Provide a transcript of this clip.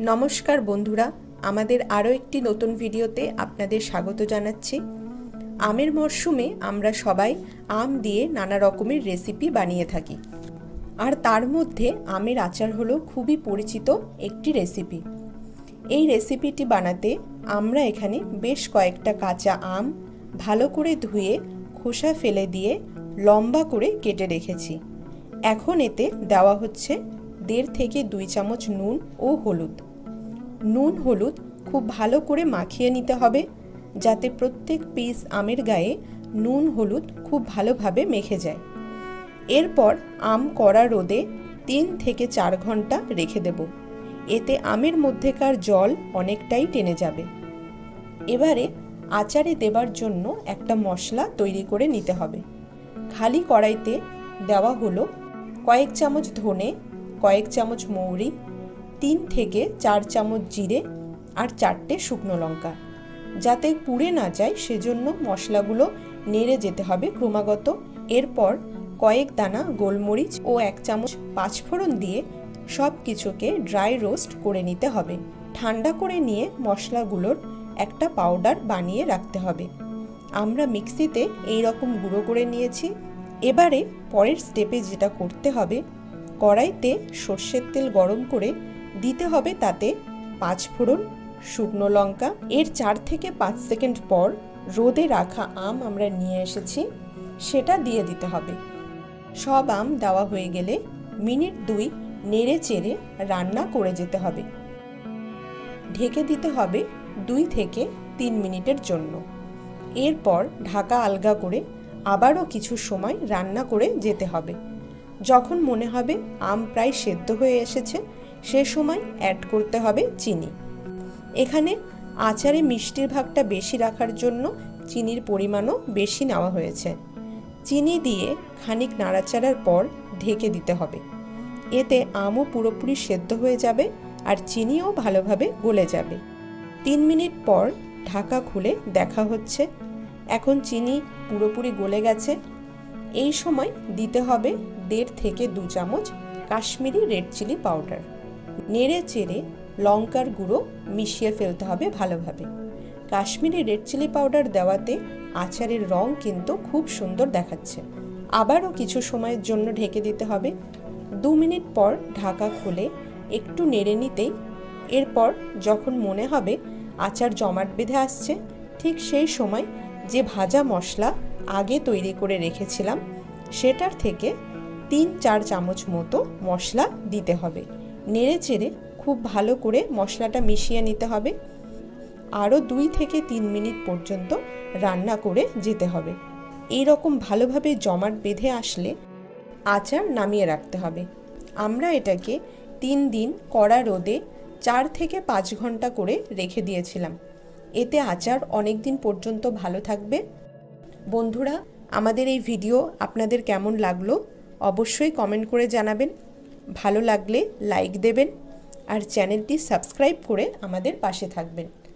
নমস্কার বন্ধুরা, আমাদের আরও একটি নতুন ভিডিওতে আপনাদের স্বাগত জানাচ্ছি। আমের মরশুমে আমরা সবাই আম দিয়ে নানা রকমের রেসিপি বানিয়ে থাকি। আর তার মধ্যে আমের আচার হলো খুবই পরিচিত একটি রেসিপি। এই রেসিপিটি বানাতে আমরা এখানে বেশ কয়েকটা কাঁচা আম ভালো করে ধুয়ে, খোসা ফেলে দিয়ে লম্বা করে কেটে রেখেছি। এখন এতে দেওয়া হচ্ছে দেড় থেকে দুই চামচ নুন ও হলুদ। নুন, হলুদ খুব ভালো করে মাখিয়ে নিতে হবে, যাতে প্রত্যেক পিস আমের গায়ে নুন, হলুদ খুব ভালোভাবে মেখে যায়। এরপর আম কড়া রোদে তিন থেকে চার ঘণ্টা রেখে দেব। এতে আমের মধ্যেকার জল অনেকটাই টেনে যাবে। এবারে আচারে দেবার জন্য একটা মশলা তৈরি করে নিতে হবে। খালি কড়াইতে দেওয়া হলো কয়েক চামচ ধনে কয়েক চামচ মৌরি, তিন থেকে চার চামচ জিরে আর চারটে শুকনো লঙ্কা। যাতে পুড়ে না যায়, সেজন্য মশলাগুলো নেড়ে যেতে হবে ক্রমাগত। এরপর কয়েক দানা গোলমরিচ ও এক চামচ পাঁচফোড়ন দিয়ে সব কিছুকে ড্রাই রোস্ট করে নিতে হবে। ঠান্ডা করে নিয়ে মশলাগুলোর একটা পাউডার বানিয়ে রাখতে হবে। আমরা মিক্সিতে এই রকম গুঁড়ো করে নিয়েছি। এবারে পরের স্টেপে যেটা করতে হবে কড়াইতে সর্ষের তেল গরম করে দিতে হবে তাতে পাঁচ ফোড়ন শুকনো লঙ্কা। এর চার থেকে পাঁচ সেকেন্ড পর রোদে রাখা আম আমরা নিয়ে এসেছি, সেটা দিয়ে দিতে হবে। সব আম দেওয়া হয়ে গেলে মিনিট দুই নেড়ে চেড়ে রান্না করে যেতে হবে। ঢেকে দিতে হবে দুই থেকে তিন মিনিটের জন্য। এরপর ঢাকা আলগা করে আবারও কিছু সময় রান্না করে যেতে হবে। যখন মনে হবে আম প্রায় সেদ্ধ হয়ে এসেছে, সে সময় অ্যাড করতে হবে চিনি। এখানে আচারে মিষ্টির ভাগটা বেশি রাখার জন্য চিনির পরিমাণও বেশি নেওয়া হয়েছে। চিনি দিয়ে খানিক নাড়াচাড়ার পর ঢেকে দিতে হবে। এতে আমও পুরোপুরি সেদ্ধ হয়ে যাবে আর চিনিও ভালোভাবে গলে যাবে। তিন মিনিট পর ঢাকা খুলে দেখা হচ্ছে। এখন চিনি পুরোপুরি গলে গেছে এই সময় দিতে হবে দেড় থেকে দু চামচ কাশ্মীরি রেড চিলি পাউডার। নেড়ে চেড়ে লঙ্কার গুঁড়ো মিশিয়ে ফেলতে হবে ভালোভাবে। কাশ্মীরি রেড চিলি পাউডার দেওয়াতে আচারের রং কিন্তু খুব সুন্দর দেখাচ্ছে। আবারও কিছু সময়ের জন্য ঢেকে দিতে হবে। দু মিনিট পর ঢাকা খুলে একটু নেড়ে নিতেই এরপর যখন মনে হবে আচার জমাট বেঁধে আসছে, ঠিক সেই সময় যে ভাজা মশলা আগে তৈরি করে রেখেছিলাম, সেটার থেকে তিন চার চামচ মতো মশলা দিতে হবে। নেড়ে চেড়ে খুব ভালো করে মশলাটা মিশিয়ে নিতে হবে। আরও দুই থেকে তিন মিনিট পর্যন্ত রান্না করে যেতে হবে। এই রকম ভালোভাবে জমাট বেঁধে আসলে আচার নামিয়ে রাখতে হবে। আমরা এটাকে তিন দিন কড়া রোদে চার থেকে পাঁচ ঘণ্টা করে রেখে দিয়েছিলাম। এতে আচার অনেক দিন পর্যন্ত ভালো থাকবে। বন্ধুরা, আমাদের এই ভিডিও আপনাদের কেমন লাগল অবশ্যই কমেন্ট করে জানাবেন। ভালো লাগলে লাইক দেবেন আর চ্যানেলটি সাবস্ক্রাইব করে আমাদের পাশে থাকবেন।